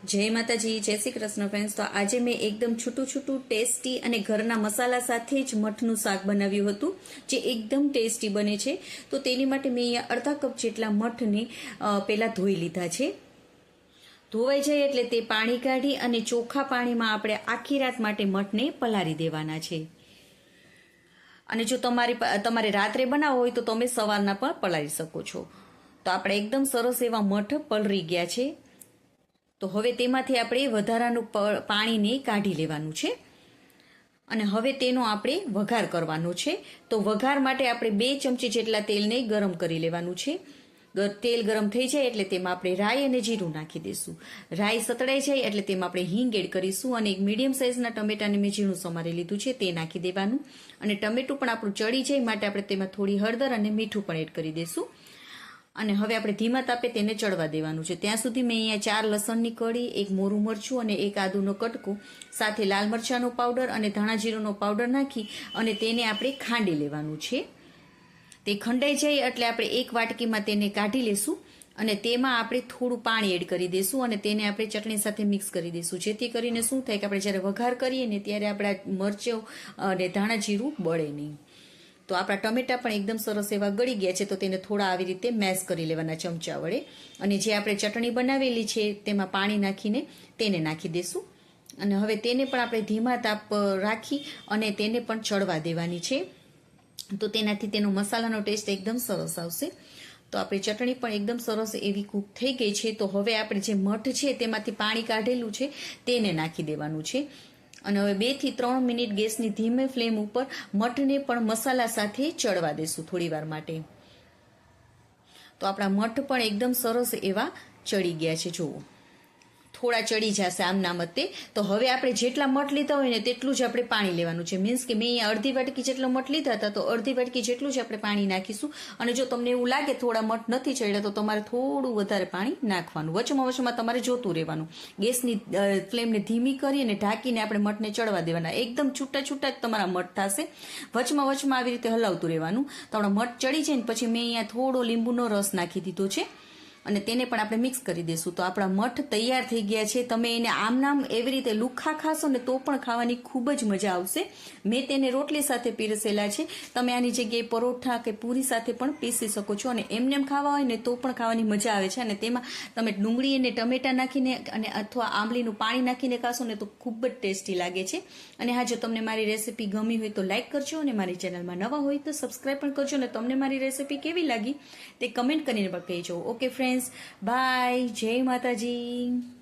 જય માતાજી, જય શ્રી કૃષ્ણ ફ્રેન્ડ્સ તો આજે મેં એકદમ છૂટું છૂટું ટેસ્ટી અને ઘરના મસાલા સાથે જ મઠનું શાક બનાવ્યું હતું, જે એકદમ ટેસ્ટી બને છે. તો તેની માટે મેં અહીંયા અડધા કપ જેટલા મઠને પહેલાં ધોઈ લીધા છે. ધોવાઈ જાય એટલે તે પાણી કાઢી અને ચોખ્ખા પાણીમાં આપણે આખી રાત માટે મઠને પલાળી દેવાના છે. અને જો તમારી તમારે રાત્રે બનાવવો હોય તો તમે સવારના પણ પલાળી શકો છો. તો આપણે એકદમ સરસ એવા મઠ પલળી ગયા છે. તો હવે તેમાંથી આપણે વધારાનું પાણીને કાઢી લેવાનું છે. અને હવે તેનો આપણે વઘાર કરવાનો છે. તો વઘાર માટે આપણે બે ચમચી જેટલા તેલને ગરમ કરી લેવાનું છે. તેલ ગરમ થઈ જાય એટલે તેમાં આપણે રાઈ અને જીરું નાખી દઈશું. રાઈ સતળાઈ જાય એટલે તેમાં આપણે હિંગ એડ કરીશું અને એક મીડિયમ સાઇઝના ટમેટાને મેં ઝીણું સમારી લીધું છે, તે નાખી દેવાનું. અને ટમેટું પણ આપણું ચડી જાય, માટે આપણે તેમાં થોડી હળદર અને મીઠું પણ એડ કરી દઈશું. અને હવે આપણે ધીમા તાપે તેને ચડવા દેવાનું છે. ત્યાં સુધી મેં અહીંયા ચાર લસણની કળી એક મોરું મરચું અને એક આદુનો કટકો, સાથે લાલ મરચાંનો પાવડર અને ધાણા જીરુંનો પાવડર નાખી અને તેને આપણે ખાંડી લેવાનું છે. તે ખંડાઈ જાય એટલે આપણે એક વાટકીમાં તેને કાઢી લેશું અને તેમાં આપણે થોડું પાણી એડ કરી દઈશું અને તેને આપણે ચટણી સાથે મિક્સ કરી દઈશું જેથી કરીને શું થાય કે આપણે જ્યારે વઘાર કરીએ ને ત્યારે આપણા મરચો અને ધાણા જીરું બળે નહીં. તો આપણા ટમેટા પણ એકદમ સરસ એવા ગળી ગયા છે, તો તેને થોડા આવી રીતે મેશ કરી લેવાના ચમચા વડે. અને જે આપણે ચટણી બનાવેલી છે, તેમાં પાણી નાખીને તેને નાખી દઈશું અને હવે તેને પણ આપણે ધીમા તાપ રાખી અને તેને પણ ચડવા દેવાની છે. તો તેનાથી તેનો મસાલાનો ટેસ્ટ એકદમ સરસ આવશે. તો આપણી ચટણી પણ એકદમ સરસ એવી કૂક થઈ ગઈ છે. તો હવે આપણે જે મઠ છે, તેમાંથી પાણી કાઢેલું છે, તેને નાખી દેવાનું છે. અને હવે બેથી ત્રણ મિનિટ ગેસની ધીમે ફ્લેમ ઉપર મઠને પણ મસાલા સાથે ચડવા દેશું થોડી વાર માટે. તો આપણા મઠ પણ એકદમ સરસ એવા ચડી ગયા છે. જુઓ. થોડા ચડી જશે આમ મતે. તે હવે આપણે જેટલા મઠ લીધા હોય ને તેટલું જ આપણે પાણી લેવાનું છે. મીન્સ કે મેં અહીંયા અડધી વાટકી જેટલો મઠ લીધા હતા, તો અડધી વાટકી જેટલું જ આપણે પાણી નાખીશું. અને જો તમને એવું લાગે થોડા મઠ નથી ચડ્યા, તો તમારે થોડું વધારે પાણી નાખવાનું. વચમાં વચમાં તમારે જોતું રહેવાનું. ગેસની ફ્લેમને ધીમી કરી અને ઢાંકીને આપણે મઠને ચડવા દેવાના. એકદમ છૂટા છૂટા જ તમારા મઠ થશે. વચમાં વચમાં આવી રીતે હલાવતું રહેવાનું. તો આપણા મઠ ચડી જાય ને પછી મેં અહીંયા થોડો લીંબુનો રસ નાખી દીધો છે. અને તેને પણ આપણે મિક્સ કરી દઈશું તો આપણા મઠ તૈયાર થઈ ગયા છે. તમે એને આમ નામ એવી રીતે લુખ્ખા ખાશો ને તો પણ ખાવાની ખૂબ જ મજા આવશે. મેં તેને રોટલી સાથે પીરસેલા છે. તમે આની જગ્યાએ પરોઠા કે પૂરી સાથે પણ પીસી શકો છો અને એમને એમ ખાવા હોય ને તો પણ ખાવાની મજા આવે છે. અને તેમાં તમે ડુંગળી અને ટમેટા નાખીને અને અથવા આંબલીનું પાણી નાખીને ખાશો ને તો ખૂબ જ ટેસ્ટી લાગે છે. અને હા, જો તમને મારી રેસીપી ગમી હોય તો લાઇક કરજો અને મારી ચેનલમાં નવા હોય તો સબસ્ક્રાઈબ પણ કરજો અને તમને મારી રેસીપી કેવી લાગી તે કમેન્ટ કરીને પણ કહેજો. ઓકે ફ્રેન્ડ્સ બાય જય માતાજી